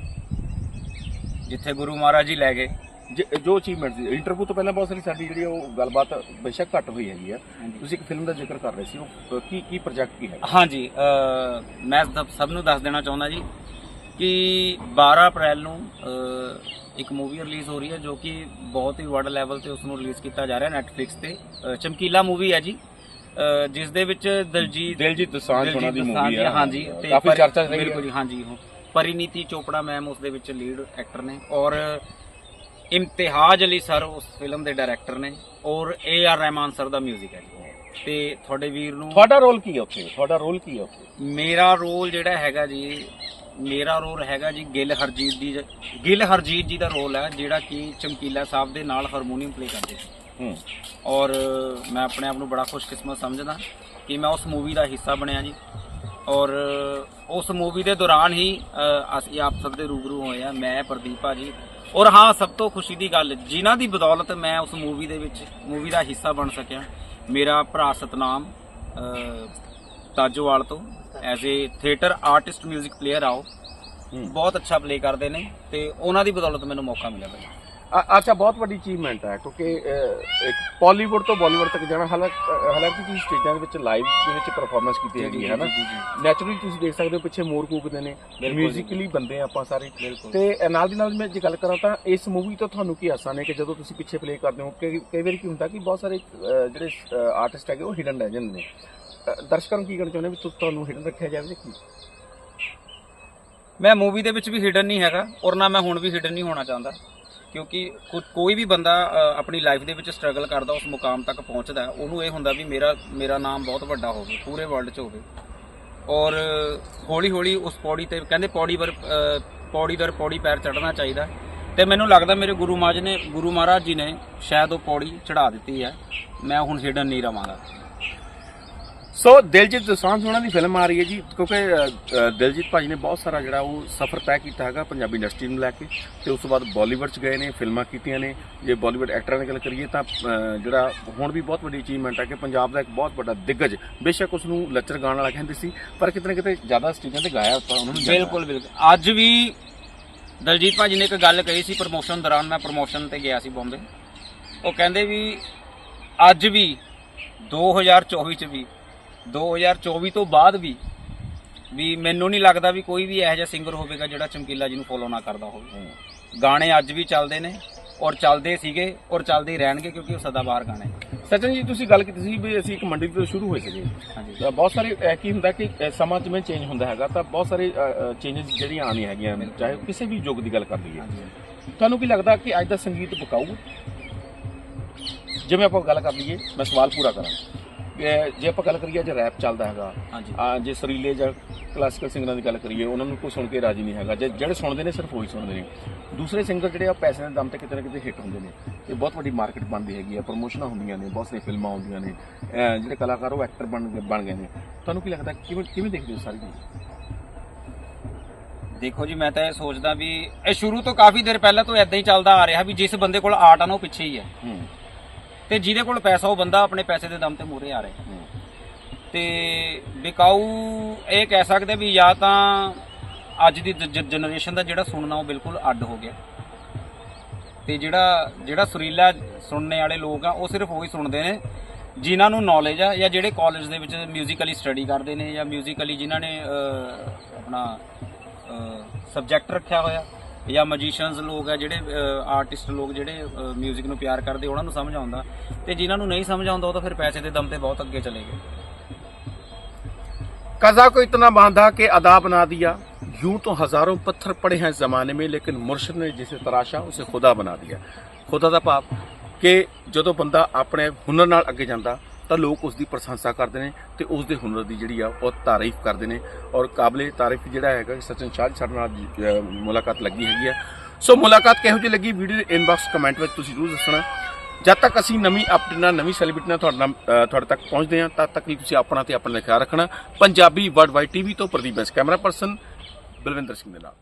ਜਿੱਥੇ ਗੁਰੂ ਮਹਾਰਾਜ ਜੀ ਲੈ ਗਏ। ਜੇ- ਜੋ ਅਚੀਵਮੈਂਟ ਸੀ ਇੰਟਰਵਿਊ ਤੋਂ ਪਹਿਲਾਂ ਬਹੁਤ ਸਾਰੀ ਸਾਡੀ ਜਿਹੜੀ ਉਹ ਗੱਲਬਾਤ ਬੇਸ਼ੱਕ ਘੱਟ ਹੋਈ ਹੈਗੀ ਆ। ਤੁਸੀਂ ਇੱਕ ਫਿਲਮ ਦਾ ਜ਼ਿਕਰ ਕਰ ਰਹੇ ਸੀ ਉਹ ਅ, ਕੀ ਕੀ ਪ੍ਰੋਜੈਕਟ ਕੀ ਹੈ? ਹਾਂਜੀ ਅ, ਮੈਂ ਸਭ- ਸਭ ਨੂੰ ਦੱਸ ਦੇਣਾ ਚਾਹੁੰਦਾ ਜੀ ਕਿ 12 ਅਪ੍ਰੈਲ ਨੂੰ ਅ, ਇੱਕ ਮੂਵੀ ਰਿਲੀਜ਼ ਹੋ ਰਹੀ ਹੈ ਜੋ ਕਿ ਬਹੁਤ ਹੀ ਵੱਡ ਲੈਵਲ ਤੇ ਉਸ ਨੂੰ ਰਿਲੀਜ਼ ਕੀਤਾ ਜਾ ਰਿਹਾ ਨੈਟਫਲਿਕਸ ਤੇ। ਅ, ਚਮਕੀਲਾ ਮੂਵੀ ਹੈ ਜੀ। ਅ, ਜਿਸ ਦੇ ਵਿੱਚ ਦਲਜੀਤ ਦਿਲਜੀਤ ਦੋਸਾਂਝ ਹੋਣਾ ਦੀ ਮੂਵੀ ਹੈ ਹਾਂਜੀ ਤੇ ਕਾਫੀ ਪਰ- ਚਰਚਾ ਚ ਰਹੀ ਬਿਲਕੁਲ ਹੈ ਜੀ ਹਾਂਜੀ ਉਹ। ਪਰਿਨੀਤੀ ਚੋਪੜਾ ਮੈਮ ਉਸ ਦੇ ਵਿੱਚ ਲੀਡ ਐਕਟਰ ਨੇ ਔਰ ਇਮਤਿਹਾਜ ਅਲੀ ਸਰ ਉਸ ਫਿਲਮ ਦੇ ਡਾਇਰੈਕਟਰ ਨੇ ਔਰ ਏ ਆਰ ਰਹਿਮਾਨ ਸਰ ਦਾ 뮤직 ਹੈ ਜੀ। ਤੇ ਤੁਹਾਡੇ ਵੀਰ ਨੂੰ ਤੁਹਾਡਾ ਰੋਲ ਕੀ ਹੈ ਉੱਥੇ? ਤੁਹਾਡਾ ਰੋਲ ਕੀ ਹੈ ਉੱਥੇ? ਮੇਰਾ ਰੋਲ ਜਿਹੜਾ ਹੈਗਾ ਜੀ ਮੇਰਾ ਰੋਲ ਹੈਗਾ ਜੀ ਗਿੱਲ ਹਰਜੀਤ ਦੀ ਗਿੱਲ ਹਰਜੀਤ ਜੀ ਦਾ ਰੋਲ ਹੈ ਜਿਹੜਾ ਕਿ ਚਮਕੀਲਾ ਸਾਹਿਬ ਦੇ ਨਾਲ ਹਾਰਮੋਨੀਅਮ ਪਲੇ ਕਰਦੇ ਸੀ ਹੂੰ। ਔਰ ਮੈਂ ਆਪਣੇ ਆਪ ਨੂੰ ਬੜਾ ਖੁਸ਼ਕਿਸਮਤ ਸਮਝਦਾ ਕਿ ਮੈਂ ਉਸ ਮੂਵੀ ਦਾ ਹਿੱਸਾ ਬਣਿਆ ਜੀ। ਔਰ ਉਸ ਮੂਵੀ ਦੇ ਦੌਰਾਨ ਹੀ ਅਸੀਂ ਆਪ ਸਭ ਦੇ ਰੂਬਰੂ ਹੋਏ ਆ ਮੈਂ ਪ੍ਰਦੀਪ ਭਾਜੀ ਔਰ ਹਾਂ ਸਭ ਤੋਂ ਖੁਸ਼ੀ ਦੀ ਗੱਲ ਜਿਨ੍ਹਾਂ ਦੀ ਬਦੌਲਤ ਮੈਂ ਉਸ ਮੂਵੀ ਦੇ ਵਿੱਚ ਮੂਵੀ ਦਾ ਹਿੱਸਾ ਬਣ ਸਕਿਆ। ਮੇਰਾ ਭਰਾ ਸਤਨਾਮ ਤਾਜੋਵਾਲ ਤੋਂ as a theatre artist 뮤직 player ਆਓ। ਬਹੁਤ ਅੱਛਾ ਪਲੇ ਕਰਦੇ ਨੇ ਤੇ ਉਹਨਾਂ ਦੀ ਬਦੌਲਤ ਮੈਨੂੰ ਮੌਕਾ ਮਿਲਿਆ। ਅ- ਅੱਛਾ ਬਹੁਤ ਵੱਡੀ ਅਚੀਵਮੈਂਟ ਹੈ ਕਿਉਂਕਿ ਪਾਲੀਵੁੱਡ ਤੋਂ ਬਾਲੀਵੁੱਡ ਤੱਕ ਜਾਣਾ ਹਾਲਾਂਕਿ ਹਾਲਾਂਕਿ ਤੁਸੀਂ ਸਟੇਜਾਂ ਦੇ ਵਿੱਚ ਲਾਈਵ ਦੇ ਵਿੱਚ ਪਰਫਾਰਮੈਂਸ ਕੀਤੀ ਹੈਗੀ ਹੈ ਨਾ ਜੀ ਜੀ ਨੈਚੁਰਲੀ ਤੁਸੀਂ ਦੇਖ ਸਕਦੇ ਹੋ ਪਿੱਛੇ ਮੋਰ ਕੂਕਦੇ ਨੇ ਬਿਲਕੁਲ ਜੀ। ਮਿਊਜ਼ਿਕਲੀ ਬੰਦੇ ਆ ਆਪਾਂ ਸਾਰੇ। ਬਿਲਕੁਲ। ਤੇ ਨਾਲ ਦੀ ਨਾਲ ਮੈਂ ਜੇ ਗੱਲ ਕਰਾਂ ਤਾਂ ਇਸ ਮੂਵੀ ਤੋਂ ਤੁਹਾਨੂੰ ਕੀ ਆਸਾਂ ਨੇ ਕਿ ਜਦੋਂ ਤੁਸੀਂ ਪਿੱਛੇ ਪਲੇ ਕਰਦੇ ਹੋ ਕਿ ਕਈ ਵਾਰੀ ਕੀ ਹੁੰਦਾ ਕਿ ਬਹੁਤ ਸਾਰੇ ਜਿਹੜੇ ਆਰਟਿਸਟ ਹੈਗੇ ਉਹ ਹਿਡਨ ਰਹਿ ਜਾਂਦੇ ਨੇ। ਦਰਸ਼ਕਾਂ ਨੂੰ ਕੀ ਕਹਿਣਾ ਚਾਹੁੰਦੇ ਵੀ ਤੁ- ਤੁਹਾਨੂੰ ਹਿਡਨ ਰੱਖਿਆ ਜਾਵੇ ਜਾਂ ਕੀ? ਮੈਂ ਮੂਵੀ ਦੇ ਵਿੱਚ ਵੀ ਹਿਡਨ ਨਹੀਂ ਹੈਗਾ ਔਰ ਨਾ ਮੈਂ ਹੁਣ ਵੀ ਹਿਡਨ ਨਹੀਂ ਹੋਣਾ ਚਾਹੁੰਦਾ। ਕਿਉਂਕਿ ਕੋ- ਕੋਈ ਵੀ ਬੰਦਾ ਅ, ਆਪਣੀ ਲਾਈਫ ਦੇ ਵਿੱਚ ਸਟਰਗਲ ਕਰਦਾ ਉਸ ਮੁਕਾਮ ਤੱਕ ਪਹੁੰਚਦਾ ਹੈ, ਉਹਨੂੰ ਇਹ ਹੁੰਦਾ ਵੀ ਮੇਰਾ ਮੇਰਾ ਨਾਮ ਬਹੁਤ ਵੱਡਾ ਹੋਵੇ ਪੂਰੇ ਵਰਲਡ 'ਚ ਹੋਵੇ। ਔਰ ਹੌਲੀ ਹੌਲੀ ਉਸ ਪੌੜੀ ਤੇ ਕਹਿੰਦੇ ਪੌੜੀ ਵਰ ਅ, ਪੌੜੀ ਦਰ ਪੌੜੀ ਪੈਰ ਚੜ੍ਹਨਾ ਚਾਹੀਦਾ ਤੇ ਮੈਨੂੰ ਲੱਗਦਾ ਮੇਰੇ ਗੁਰੂ ਮਹਾਰਾਜ ਨੇ ਗੁਰੂ ਮਹਾਰਾਜ ਜੀ ਨੇ ਸ਼ਾਇਦ ਉਹ ਪੌੜੀ ਚੜਾ ਦਿੱਤੀ ਹੈ। ਮੈਂ ਹੁਣ ਖੇਡਣ ਨਹੀਂ ਰਵਾਂਗਾ ਸੋ ਦਿਲਜੀਤ ਦੋਸਾਂਝ ਉਹਨਾਂ ਦੀ ਫਿਲਮ ਆ ਰਹੀ ਹੈ ਜੀ ਕਿਉਂਕਿ ਅ, ਅ, ਦਿਲਜੀਤ ਭਾਜੀ ਨੇ ਬਹੁਤ ਸਾਰਾ ਜਿਹੜਾ ਉਹ ਸਫ਼ਰ ਤੈਅ ਕੀਤਾ ਹੈਗਾ ਪੰਜਾਬੀ ਇੰਡਸਟਰੀ ਨੂੰ ਲੈ ਕੇ ਤੇ ਉਸ ਤੋਂ ਬਾਅਦ ਬਾਲੀਵੁੱਡ 'ਚ ਗਏ ਨੇ ਫਿਲਮਾਂ ਕੀਤੀਆਂ ਨੇ। ਜੇ ਬਾਲੀਵੁੱਡ ਐਕਟਰਾਂ ਦੀ ਗੱਲ ਕਰੀਏ ਤਾਂ ਜਿਹੜਾ ਹੁਣ ਵੀ ਬਹੁਤ ਵੱਡੀ ਅਚੀਵਮੈਂਟ ਹੈ ਕਿ ਪੰਜਾਬ ਦਾ ਇੱਕ ਬਹੁਤ ਵੱਡਾ ਦਿੱਗਜ ਬੇਸ਼ੱਕ ਉਸ ਨੂੰ ਲੱਚਰ ਗਾਣ ਵਾਲਾ ਕਹਿੰਦੇ ਸੀ ਪਰ ਕਿਤੇ ਨਾ ਕਿਤੇ ਜ਼ਿਆਦਾ ਸਟੇਜਾਂ ਤੇ ਗਾਇਆ ਤਾਂ ਉਹਨਾਂ ਨੂੰ ਬਿਲਕੁਲ ਬਿਲਕੁਲ। ਅੱਜ ਵੀ ਦਲਜੀਤ ਭਾਜੀ ਨੇ ਇੱਕ ਗੱਲ ਕਹੀ ਸੀ ਪ੍ਰਮੋਸ਼ਨ ਦੌਰਾਨ ਮੈਂ ਪ੍ਰਮੋਸ਼ਨ ਤੇ ਗਿਆ ਸੀ ਬੰਬੇ ਉਹ ਕਹਿੰਦੇ ਵੀ ਅੱਜ ਵੀ 2024 ਚ ਵੀ 2024 ਤੋਂ ਬਾਅਦ ਵੀ ਵੀ ਮੈਨੂੰ ਨਹੀਂ ਲੱਗਦਾ ਵੀ ਕੋਈ ਵੀ ਇਹੋ ਜਿਹਾ ਸਿੰਗਰ ਹੋਵੇਗਾ ਜਿਹੜਾ ਚਮਕੀਲਾ ਜੀ ਨੂੰ ਫੋਲੋ ਨਾ ਕਰਦਾ ਹੋਵੇ। ਗਾਣੇ ਅੱਜ ਵੀ ਚੱਲਦੇ ਨੇ ਔਰ ਚੱਲਦੇ ਸੀਗੇ ਔਰ ਚੱਲਦੇ ਹੀ ਰਹਿਣਗੇ ਕਿਉਂਕਿ ਉਹ ਸਦਾ ਬਾਹਰ ਗਾਣੇ ਸਚਨ ਜੀ ਤੁਸੀਂ ਗੱਲ ਕੀਤੀ ਸੀ ਵੀ ਅਸੀਂ ਇੱਕ ਮੰਡੀ ਤੋਂ ਸ਼ੁਰੂ ਹੋਏ ਸੀਗੇ। ਹਾਂਜੀ। ਤਾਂ ਬਹੁਤ ਸਾਰੇ ਅਹ, ਕੀ ਹੁੰਦਾ ਕਿ ਸਮਾਂ ਜਿਵੇਂ ਚੇਂਜ ਹੁੰਦਾ ਹੈਗਾ ਤਾਂ ਬਹੁਤ ਸਾਰੇ ਚੇਂਜਸ ਜਿਹੜੀਆਂ ਆਉਣੀਆਂ ਹੈਗੀਆਂ ਚਾਹੇ ਕਿਸੇ ਵੀ ਯੁੱਗ ਦੀ ਗੱਲ ਕਰ ਲਈਏ। ਤੁਹਾਨੂੰ ਕੀ ਲੱਗਦਾ ਕਿ ਅੱਜ ਦਾ ਸੰਗੀਤ ਬਕਾਊ ਜਿਵੇਂ ਆਪਾਂ ਗੱਲ ਕਰ ਲਈਏ ਮੈਂ ਸਵਾਲ ਪੂਰਾ ਕਰਾਂ। ਜੇ ਆਪਾਂ ਗੱਲ ਕਰੀਏ ਜੇ ਰੈਪ ਚੱਲਦਾ ਹੈਗਾ ਹਾਂਜੀ। ਜੇ ਸਰੀਲੇ ਜਾਂ ਕਲਾਸੀਕਲ ਸਿੰਗਰਾਂ ਦੀ ਗੱਲ ਕਰੀਏ ਉਹਨਾਂ ਨੂੰ ਕੋਈ ਸੁਣ ਕੇ ਰਾਜੀ ਨਹੀਂ ਹੈਗਾ। ਜੇ ਜਿਹੜੇ ਸੁਣਦੇ ਨੇ ਸਿਰਫ ਉਹੀ ਸੁਣਦੇ ਨੇ। ਦੂਸਰੇ ਸਿੰਗਰ ਜਿਹੜੇ ਆ ਪੈਸੇ ਦੇ ਦਮ ਤੇ ਕਿਤੇ ਨਾ ਕਿਤੇ ਹਿੱਟ ਹੁੰਦੇ ਨੇ। ਇਹ ਬਹੁਤ ਵੱਡੀ ਮਾਰਕੀਟ ਬਣਦੀ ਹੈਗੀ ਆ ਪ੍ਰੋਮੋਸ਼ਨਾਂ ਹੁੰਦੀਆਂ ਨੇ ਬਹੁਤ ਸਾਰੀਆਂ ਫਿਲਮਾਂ ਆਉਂਦੀਆਂ ਨੇ। ਜਿਹੜੇ ਕਲਾਕਾਰ ਉਹ ਐਕਟਰ ਬਣ ਬਣ ਗਏ ਨੇ। ਤੁਹਾਨੂੰ ਕੀ ਲੱਗਦਾ ਕਿਵੇਂ ਕਿਵੇਂ ਦੇਖਦੇ ਹੋ ਸਾਰੀ ਚੀਜ਼ ਦੇਖੋ ਜੀ ਮੈਂ ਤਾਂ ਇਹ ਸੋਚਦਾ ਵੀ ਇਹ ਸ਼ੁਰੂ ਤੋਂ ਕਾਫੀ ਦੇਰ ਪਹਿਲਾਂ ਤੋਂ ਇਦਾਂ ਹੀ ਚੱਲਦਾ ਆ ਰਿਹਾ ਵੀ ਜਿਸ ਬੰਦੇ ਕੋਲ ਆਰਟ ਆ ਨਾ ਉਹ ਪਿੱਛੇ ਹੈ। ਹੂੰ। ਤੇ ਜਿਹਦੇ ਕੋਲ ਪੈਸਾ, ਉਹ ਬੰਦਾ ਆਪਣੇ ਪੈਸੇ ਦੇ ਦਮ ਤੇ ਮੂਰੇ ਆ ਰਿਹਾ। ਹੂੰ ਤੇ ਵਿਕਾਊ ਇਹ ਕਹਿ ਸਕਦੇ ਵੀ ਜਾਂ ਤਾਂ ਅੱਜ ਦੀ ਜਨਰੇਸ਼ਨ ਦਾ ਜਿਹੜਾ ਸੁਣਨਾ, ਉਹ ਬਿਲਕੁਲ ਅੱਡ ਹੋ ਗਿਆ। ਤੇ ਜਿਹੜਾ ਜਿਹੜਾ ਸੁਰੀਲਾ ਸੁਣਨੇ ਵਾਲੇ ਲੋਕ ਆ, ਉਹ ਸਿਰਫ ਉਹੀ ਸੁਣਦੇ ਨੇ, ਜਿਨ੍ਹਾਂ ਨੂੰ ਨੌਲੇਜ ਆ, ਜਾਂ ਜਿਹੜੇ ਕਾਲਜ ਦੇ ਵਿੱਚ ਮਿਊਜ਼ੀਕਲੀ ਸਟੱਡੀ ਕਰਦੇ ਨੇ, ਜਾਂ ਮਿਊਜ਼ੀਕਲੀ ਜਿਨ੍ਹਾਂ ਨੇ ਆਪਣਾ ਸਬਜੈਕਟ ਰੱਖਿਆ ਹੋਇਆ। ਜਾਂ ਮੈਜੀਸ਼ੀਅਨਸ ਲੋਕ ਆ ਜਿਹੜੇ ਆਰਟਿਸਟ ਲੋਕ ਜਿਹੜੇ ਮਿਊਜ਼ਿਕ ਨੂੰ ਪਿਆਰ ਕਰਦੇ ਉਹਨਾਂ ਨੂੰ ਸਮਝ ਆਉਂਦਾ ਤੇ ਜਿਨ੍ਹਾਂ ਨੂੰ ਨਹੀਂ ਸਮਝ ਆਉਂਦਾ ਉਹ ਤਾਂ ਫਿਰ ਪੈਸੇ ਦੇ ਦਮ ਤੇ ਬਹੁਤ ਅੱਗੇ ਚਲੇ ਗਏ कज़ा को इतना बांधा कि अदा बना दिया यूं तो हजारों पत्थर पड़े हैं जमाने में लेकिन मुर्शद ने जिसे तराशा उसे खुदा बना दिया ਖੁਦਾ ਦਾ ਭਾਵ ਕਿ ਜਦੋਂ ਬੰਦਾ ਆਪਣੇ ਹੁਨਰ ਨਾਲ ਅੱਗੇ ਜਾਂਦਾ ਤਾਂ ਲੋਕ ਉਸ ਦੀ ਪ੍ਰਸ਼ੰਸਾ ਕਰਦੇ ਨੇ ਤੇ ਉਸ ਦੇ ਹੁਨਰ ਦੀ ਜਿਹੜੀ ਆ, ਉਹ ਤਾਰੀਫ ਕਰਦੇ ਨੇ ਔਰ ਕਾਬਲੇ ਤਾਰੀਫ ਜਿਹੜਾ ਹੈਗਾ ਕਿ ਸਚਨ ਸ਼ਾਹ ਸਾਡੇ ਨਾਲ ਮੁਲਾਕਾਤ ਲੱਗੀ ਹੈਗੀ ਆ। ਸੋ ਮੁਲਾਕਾਤ ਕਿਹੋ ਜਿਹੀ ਲੱਗੀ? ਵੀਡੀਓ ਦੇ ਇਨਬਾਕਸ ਕਮੈਂਟ ਵਿੱਚ ਤੁਸੀਂ ਜ਼ਰੂਰ ਦੱਸਣਾ। ਜਦ ਤੱਕ ਅਸੀਂ ਨਵੀਂ ਅਪਡੇਟ ਨਾਲ, ਨਵੀਂ ਸੈਲੀਬ੍ਰਿਟੀ ਨਾਲ ਤੁਹਾਡੇ ਨਾਲ ਤੁਹਾਡੇ ਤੱਕ ਪਹੁੰਚਦੇ ਹਾਂ, ਤਦ ਤੱਕ ਲਈ ਤੁਸੀਂ ਆਪਣਾ ਤੇ ਆਪਣਾ ਖਿਆਲ ਰੱਖਣਾ। ਪੰਜਾਬੀ ਵਰਲਡ ਵਾਈਡ ਟੀਵੀ ਤੋਂ ਪ੍ਰਦੀਪ ਬੈਂਸ, ਕੈਮਰਾ ਪਰਸਨ ਬਲਵਿੰਦਰ ਸਿੰਘ ਦੇ ਨਾਲ।